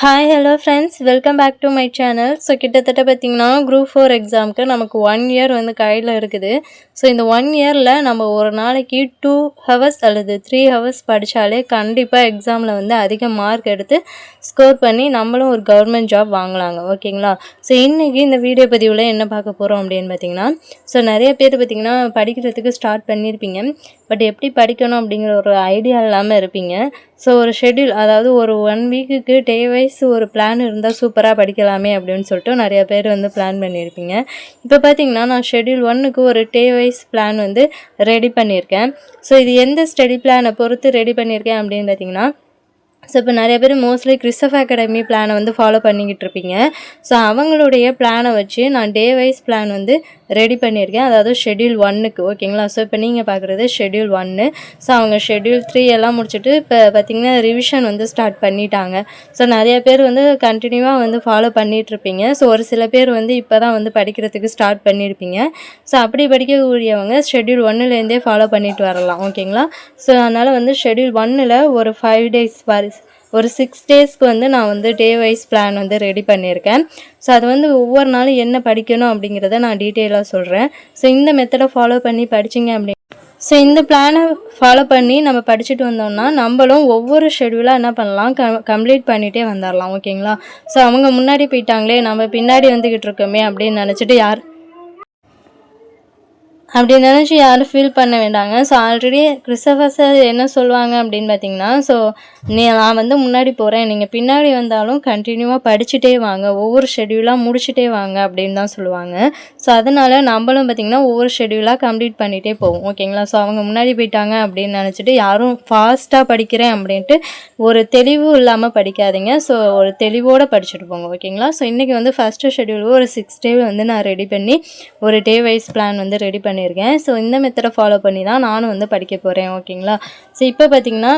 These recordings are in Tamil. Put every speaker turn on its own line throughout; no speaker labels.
Hi hello friends welcome back to my channel so கிட்டத்தட்ட பார்த்திங்கன்னா குரூப் ஃபோர் எக்ஸாமுக்கு நமக்கு ஒன் இயர் வந்து கையில் இருக்குது. ஸோ இந்த ஒன் இயரில் நம்ம ஒரு நாளைக்கு டூ ஹவர்ஸ் அல்லது த்ரீ ஹவர்ஸ் படித்தாலே கண்டிப்பாக எக்ஸாமில் வந்து அதிக மார்க் எடுத்து ஸ்கோர் பண்ணி நம்மளும் ஒரு கவர்மெண்ட் ஜாப் வாங்கலாங்க. ஓகேங்களா ஸோ இன்றைக்கி இந்த வீடியோ பதிவில் என்ன பார்க்க போகிறோம் அப்படின்னு பார்த்தீங்கன்னா ஸோ நிறைய பேர் பார்த்திங்கன்னா படிக்கிறதுக்கு ஸ்டார்ட் பண்ணியிருப்பீங்க. பட் எப்படி படிக்கணும் அப்படிங்கிற ஒரு ஐடியா இல்லாமல் இருப்பீங்க. ஸோ ஒரு ஷெட்யூல் அதாவது ஒரு ஒன் வீக்குக்கு டே வைஸ் ஒரு பிளான் இருந்தால் சூப்பராக படிக்கலாமே அப்படின்னு சொல்லிட்டு நிறையா பேர் வந்து பிளான் பண்ணியிருப்பீங்க. இப்போ பார்த்தீங்கன்னா நான் ஷெட்யூல் ஒன்னுக்கு ஒரு டே வைஸ் பிளான் வந்து ரெடி பண்ணியிருக்கேன். ஸோ இது எந்த ஸ்டடி பிளானை பொறுத்து ரெடி பண்ணியிருக்கேன் அப்படின்னு பார்த்தீங்கன்னா ஸோ இப்போ நிறைய பேர் மோஸ்ட்லி கிறிஸ்டப் அகாடமி பிளானை வந்து ஃபாலோ பண்ணிக்கிட்டு இருப்பீங்க. ஸோ அவங்களுடைய பிளானை வச்சு நான் டே வைஸ் பிளான் வந்து ரெடி பண்ணியிருக்கேன். அதாவது ஷெட்யூல் ஒன்னுக்கு ஓகேங்களா? ஸோ இப்போ நீங்கள் பார்க்குறது ஷெட்யூல் ஒன்று ஸோ அவங்க ஷெட்யூல் த்ரீ எல்லாம் முடிச்சுட்டு இப்போ பார்த்திங்கன்னா ரிவிஷன் வந்து ஸ்டார்ட் பண்ணிட்டாங்க. ஸோ நிறைய பேர் வந்து கண்டினியூவாக வந்து ஃபாலோ பண்ணிகிட்ருப்பீங்க ஸோ ஒரு சில பேர் வந்து இப்போ தான் வந்து படிக்கிறதுக்கு ஸ்டார்ட் பண்ணியிருப்பீங்க ஸோ அப்படி படிக்கக்கூடியவங்க ஷெட்யூல் ஒன்னுலேருந்தே ஃபாலோ பண்ணிட்டு வரலாம். ஓகேங்களா? ஸோ அதனால் வந்து ஷெட்யூல் ஒன்னில் ஒரு ஃபைவ் டேஸ் வாரி ஒரு சிக்ஸ் டேஸ்க்கு வந்து நான் வந்து டே வைஸ் பிளான் வந்து ரெடி பண்ணியிருக்கேன். ஸோ அது வந்து ஒவ்வொரு நாளும் என்ன படிக்கணும் அப்படிங்கிறத நான் டீட்டெயிலாக சொல்கிறேன் ஸோ இந்த மெத்தடை ஃபாலோ பண்ணி படிச்சிங்க அப்படின்னு ஸோ இந்த பிளானை ஃபாலோ பண்ணி நம்ம படிச்சுட்டு வந்தோம்னா நம்மளும் ஒவ்வொரு ஷெடியூலாக என்ன பண்ணலாம்? க கம்ப்ளீட் பண்ணிகிட்டே வந்துடலாம் ஓகேங்களா ஸோ அவங்க முன்னாடி போயிட்டாங்களே நம்ம பின்னாடி வந்துக்கிட்டு இருக்கோமே அப்படின்னு நினச்சிட்டு யார் அப்படி நினச்சி யாரும் ஃபீல் பண்ண வேண்டாங்க. ஸோ ஆல்ரெடி கிறிஸ்தவர்ஸ் என்ன சொல்லுவாங்க அப்படின்னு பார்த்தீங்கன்னா ஸோ நீ நான் வந்து முன்னாடி போகிறேன் நீங்கள் பின்னாடி வந்தாலும் கண்டினியூவாக படிச்சுட்டே வாங்க. ஒவ்வொரு ஷெடியூலாக முடிச்சுட்டே வாங்க அப்படின்னு தான் சொல்லுவாங்க. ஸோ அதனால் நம்மளும் பார்த்திங்கன்னா ஒவ்வொரு ஷெடியூலாக கம்ப்ளீட் பண்ணிகிட்டே போவோம். ஓகேங்களா ஸோ அவங்க முன்னாடி போயிட்டாங்க அப்படின்னு நினச்சிட்டு யாரும் ஃபாஸ்ட்டாக படிக்கிறேன் அப்படின்ட்டு ஒரு தெளிவும் இல்லாமல் படிக்காதீங்க. ஸோ ஒரு தெளிவோடு படிச்சுட்டு போங்க. ஓகேங்களா ஸோ இன்றைக்கி வந்து ஃபஸ்ட்டு ஷெடியூல் ஒரு சிக்ஸ் டே வந்து நான் ரெடி பண்ணி ஒரு டே வைஸ் பிளான் வந்து ரெடி பண்ணி பண்ணியிருக்கேன். ஸோ இந்த மெத்தடை ஃபாலோ பண்ணி தான் நானும் வந்து படிக்க போகிறேன் ஓகேங்களா ஸோ இப்போ பார்த்திங்கன்னா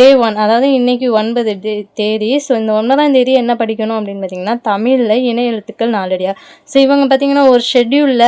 டே ஒன் அதாவது இன்றைக்கி ஒன்பது டே தேதி. ஸோ இந்த ஒன்பதாம் தேதி என்ன படிக்கணும் அப்படின்னு பார்த்தீங்கன்னா தமிழில் இணைய எழுத்துக்கள் நாலடியா. ஸோ இவங்க பார்த்திங்கன்னா ஒரு ஷெட்யூலில்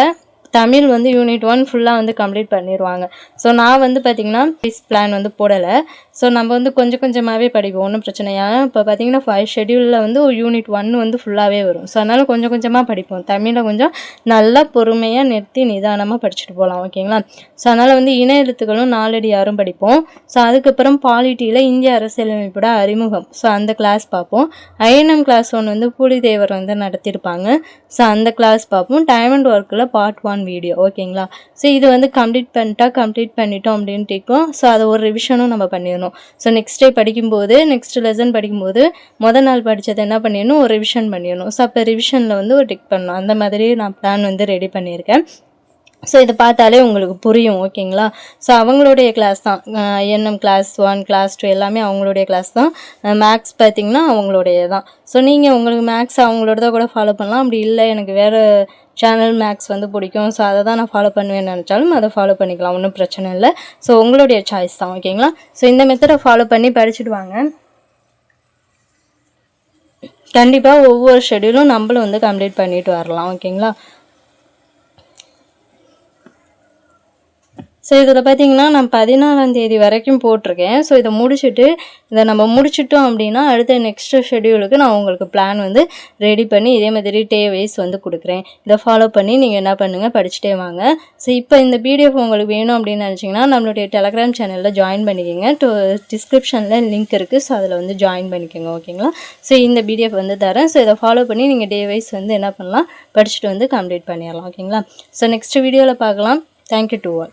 தமிழ் வந்து யூனிட் ஒன் ஃபுல்லாக வந்து கம்ப்ளீட் பண்ணிடுவாங்க ஸோ நான் வந்து பார்த்திங்கன்னா ஃபீஸ் பிளான் வந்து போடலை. ஸோ நம்ம வந்து கொஞ்சம் கொஞ்சமாகவே படிப்போம். ஒன்றும் பிரச்சனையா? இப்போ பார்த்திங்கன்னா ஃபைவ் ஷெடியூலில் வந்து ஒரு யூனிட் ஒன் வந்து ஃபுல்லாகவே வரும். ஸோ அதனால் கொஞ்சம் கொஞ்சமாக படிப்போம். தமிழை கொஞ்சம் நல்லா பொறுமையாக நிறுத்தி நிதானமாக படிச்சுட்டு போகலாம் ஓகேங்களா ஸோ அதனால் வந்து இணைய எழுத்துக்களும் நாலடி யாரும் படிப்போம். ஸோ அதுக்கப்புறம் பாலிட்டியில் இந்திய அரசியலமைப்போட அறிமுகம். ஸோ அந்த கிளாஸ் பார்ப்போம். ஐஎன்எம் கிளாஸ் ஒன்று வந்து புலிதேவர் வந்து நடத்தியிருப்பாங்க. ஸோ அந்த கிளாஸ் பார்ப்போம். டைம் அண்ட் ஒர்க்கில் பார்ட் ஒன் வீடியோ ஓகேங்களா ஸோ இது வந்து கம்ப்ளீட் பண்ணிட்டா கம்ப்ளீட் பண்ணிட்டோம் அப்படின்ட்டு இருக்கும் ஸோ அதை ஒரு ரிவிஷனும் நம்ம பண்ணிடணும். ஸோ நெக்ஸ்ட் டே படிக்கும்போது நெக்ஸ்ட் லெசன் படிக்கும்போது மொதல் நாள் படித்ததை என்ன பண்ணிடணும்? ஒரு ரிவிஷன் பண்ணிடணும். ஸோ அப்போ ரிவிஷனில் வந்து ஒரு டிக் பண்ணணும் அந்த மாதிரி நான் பிளான் வந்து ரெடி பண்ணியிருக்கேன். ஸோ இதை பார்த்தாலே உங்களுக்கு புரியும் ஓகேங்களா? ஸோ அவங்களுடைய கிளாஸ் தான். NM class one class two எல்லாமே அவங்களுடைய கிளாஸ் தான். மேக்ஸ் பார்த்திங்கன்னா அவங்களுடைய தான் ஸோ நீங்கள் உங்களுக்கு மேக்ஸ் அவங்களோட தான் கூட ஃபாலோ பண்ணலாம். அப்படி இல்லை எனக்கு வேறு சேனல் மேக்ஸ் வந்து பிடிக்கும். ஸோ அதை தான் நான் ஃபாலோ பண்ணுவேன்னு நினச்சாலும் அதை ஃபாலோ பண்ணிக்கலாம். ஒன்றும் பிரச்சனை இல்லை. ஸோ உங்களுடைய சாய்ஸ் தான் ஓகேங்களா? ஸோ இந்த மெத்தடை ஃபாலோ பண்ணி படிச்சுட்டு வாங்க. கண்டிப்பாக ஒவ்வொரு ஷெடியூலும் நம்மளும் வந்து கம்ப்ளீட் பண்ணிட்டு வரலாம் ஓகேங்களா? ஸோ இதில் பார்த்தீங்கன்னா நான் பதினாலாம் தேதி வரைக்கும் போட்டிருக்கேன். ஸோ இதை முடிச்சுட்டு இதை நம்ம முடிச்சிட்டோம் அப்படின்னா அடுத்த நெக்ஸ்ட் ஷெடியூலுக்கு நான் உங்களுக்கு பிளான் வந்து ரெடி பண்ணி இதே மாதிரி டே வைஸ் வந்து கொடுக்குறேன். இதை ஃபாலோ பண்ணி நீங்கள் என்ன பண்ணுங்கள் படிச்சுட்டே வாங்க. ஸோ இப்போ இந்த பிடிஎஃப் உங்களுக்கு வேணும் அப்படின்னு நினச்சிங்கன்னா நம்மளுடைய டெலகிராம் சேனலில் ஜாயின் பண்ணிக்கோங்க. டூ டிஸ்கிரிப்ஷனில் லிங்க் இருக்குது ஸோ அதில் வந்து ஜாயின் பண்ணிக்கோங்க ஓகேங்களா ஸோ இந்த பிடிஎஃப் வந்து தரேன். ஸோ இதை ஃபாலோ பண்ணி நீங்கள் டே வைஸ் வந்து என்ன பண்ணலாம் படிச்சுட்டு வந்து கம்ப்ளீட் பண்ணிடலாம் ஓகேங்களா ஸோ நெக்ஸ்ட் வீடியோவில் பார்க்கலாம். Thank you to all